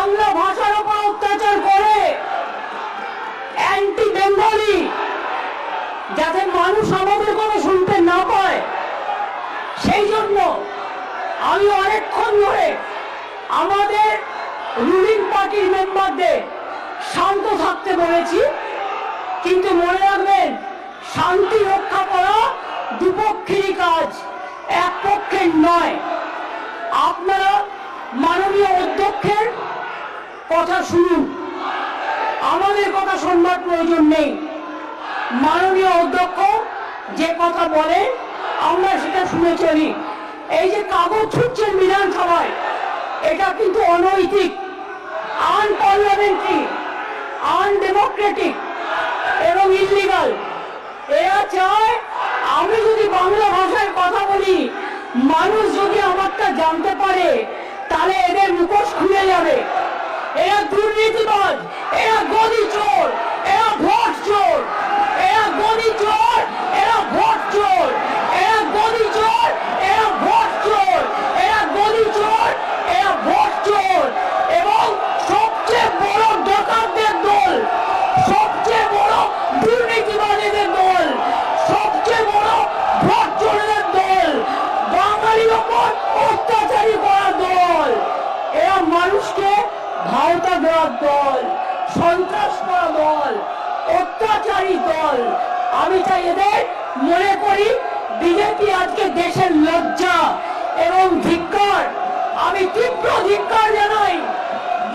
বাংলা ভাষার উপর অত্যাচার করে অ্যান্টি বেঙ্গলি যাতে মানুষ আমাদের কোনো শুনতে না পায়। সেই জন্য আমি অনেকক্ষণ ধরে আমাদের রুলিং পার্টির মেম্বারদের শান্ত থাকতে বলেছি। কিন্তু মনে রাখবেন, শান্তি রক্ষা করা দুপক্ষেরই কাজ এক পক্ষের নয়। আপনারা মাননীয় অধ্যক্ষের কথা শুনুন। আমাদের কথা শুনবার প্রয়োজন নেই। মাননীয় অধ্যক্ষ যে কথা বলে, আমরা সেটা শুনে চলি। এই যে কাগজ ছুটছেন বিধানসভায়, এটা কিন্তু অনৈতিক আনপার্লামেন্টারি আনডেমোক্রেটিক এবং ইলিগাল এরা চায় আমি যদি বাংলা ভাষায় কথা বলি, মানুষ যদি আমারটা জানতে পারে, তাহলে এদের মুখোশ খুলে যাবে। এরা দুর্নীতিবাজ এরা গদি চোর এরা ভোট চোর এরা গদি চোর এরা ভোট চোর এরা গদি চোর এরা ভোট চোর এরা গদি চোর এরা ভোট চোর এবং সবচেয়ে বড় ডাকাতদের দল সবচেয়ে বড় দুর্নীতিবাদীদের দল সবচেয়ে বড় ভোট চোরদের দল বাঙালির ওপর অত্যাচারী করার দল এরা মানুষকে ভাওতা দেওয়ার দল সন্ত্রাস করা দল অত্যাচারী দল। আমি চাই এদের মনে করি বিজেপি আজকে দেশের লজ্জা এবং ধিক্কার। আমি তীব্র ধিক্কার জানাই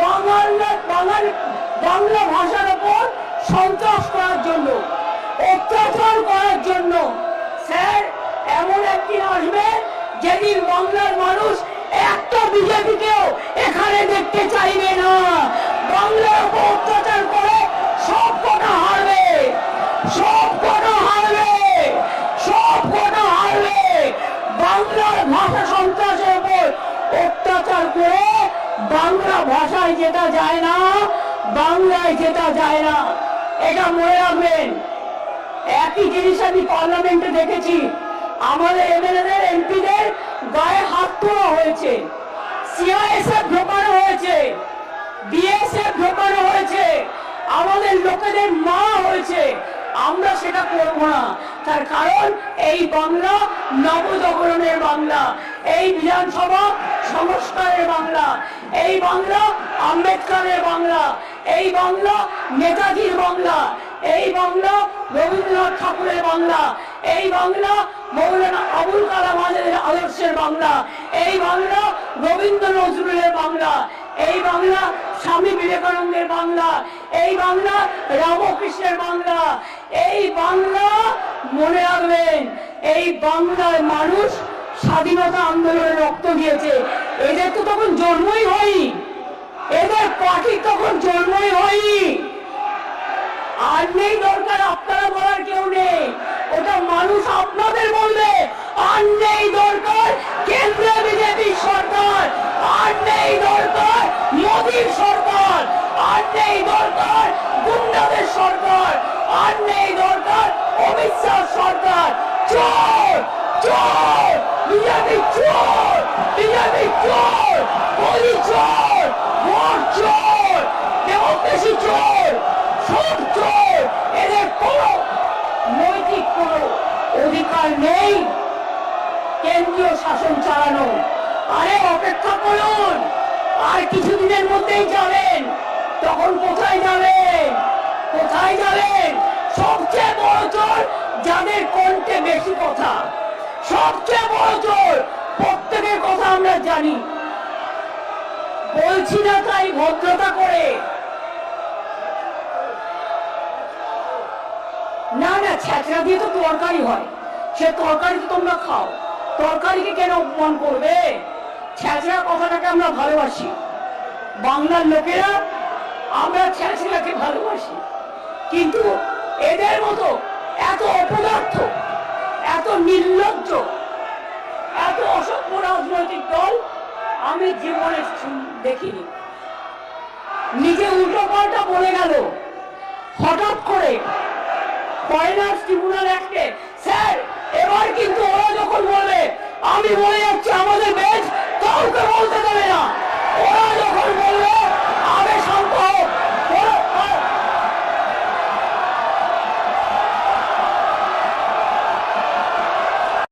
বাংলা বাঙাল বাংলা ভাষার ওপর সন্ত্রাস করার জন্য, অত্যাচার করার জন্য। স্যার, এমন একদিন আসবে যেদিন বাংলার মানুষ একটা বিজেপিকেও এখানে দেখতে চাইবে না। বাংলার উপর বাংলা ভাষায় যেটা যায় না, বাংলায় যেটা যায় না, এটা মনে রাখবেন। একই জিনিস আমি পার্লামেন্টে দেখেছি, আমাদের এমএলএদের, এমপিদের গায়ে হাত তোলা হয়েছে, সিআইএসএফ ঢোকানো হয়েছে, বিএসএফ ঢোকানো হয়েছে, আমাদের লোকেদের মা হয়েছে, আমরা সেটা করব না। তার কারণ এই বাংলা নবজাগরণের বাংলা, এই বিধানসভা সংস্কারের বাংলা। এই বাংলা আম্বেদকরের বাংলা। এই বাংলা নেতাজির বাংলা। এই বাংলা রবীন্দ্রনাথ ঠাকুরের বাংলা। এই বাংলা মৌলানা আবুল কালাম আজাদের আদর্শের বাংলা। এই বাংলা রবীন্দ্র নজরুলের বাংলা। এই বাংলা স্বামী বিবেকানন্দের বাংলা। এই বাংলা রামকৃষ্ণের বাংলা। এই বাংলা মনে রাখবেন, এই বাংলার মানুষ স্বাধীনতা আন্দোলনে রক্ত দিয়েছে। এদের তো তখন জন্মই হয়নি। এদের পাখি তখন জন্মই হয়নি। আর নেই দরকার, আপনারা বলার কেউ নেই। ওটা মানুষ আপনাদের বলবে। আর নেই দরকার কেন্দ্রে বিজেপি সরকার। আর নেই দরকার মোদীর সরকার। আর নেই দরকার গুন্ডাদের সরকার। আর নেই দরকার অমিত শাহ সরকার। চোর চোর, বিজেপি চোর বিজেপি চোর মোদী চোর ভোট চোর ডেমোক্রেসি চোর সব চোর এদের কোনো নৈতিক কোনো অধিকার নেই। কেন্দ্রীয় শাসন চালানো। আরে অপেক্ষা করুন। আর কিছুদিনের মধ্যেই যাবেন। তখন কোথায় যাবেন? কোথায় যাবেন? সবচেয়ে বড় চোর যাদের কণ্ঠে বেশি কথা। সবচেয়ে বড় চোর প্রত্যেকের কথা আমরা জানি। বলছি না তাই ভদ্রতা করে। না না ছ্যাঁচড়া দিয়ে তো তরকারি হয়। সে তরকারি তো তোমরা খাও। তরকারিকে কেন অপমান করবে? ছ্যাঁচড়া কথাটাকে আমরা ভালোবাসি। বাংলার লোকেরা আমরা ছ্যাঁচড়াকে ভালোবাসি। কিন্তু এদের মতো এত অপদার্থ, এত নির্লজ্জ, এত অসভ্য রাজনৈতিক দল আমি জীবনে দেখিনি। নিজে উল্টো পাল্টা বলে গেল। হঠাৎ করে মাইনাস ট্রিবিউনাল অ্যাক্টে স্যার, এবার কিন্তু ওরা যখন বলবে, আমি বলে যাচ্ছি আমাদের বেঞ্চ কাউকে বলতে দেবে না। ওরা যখন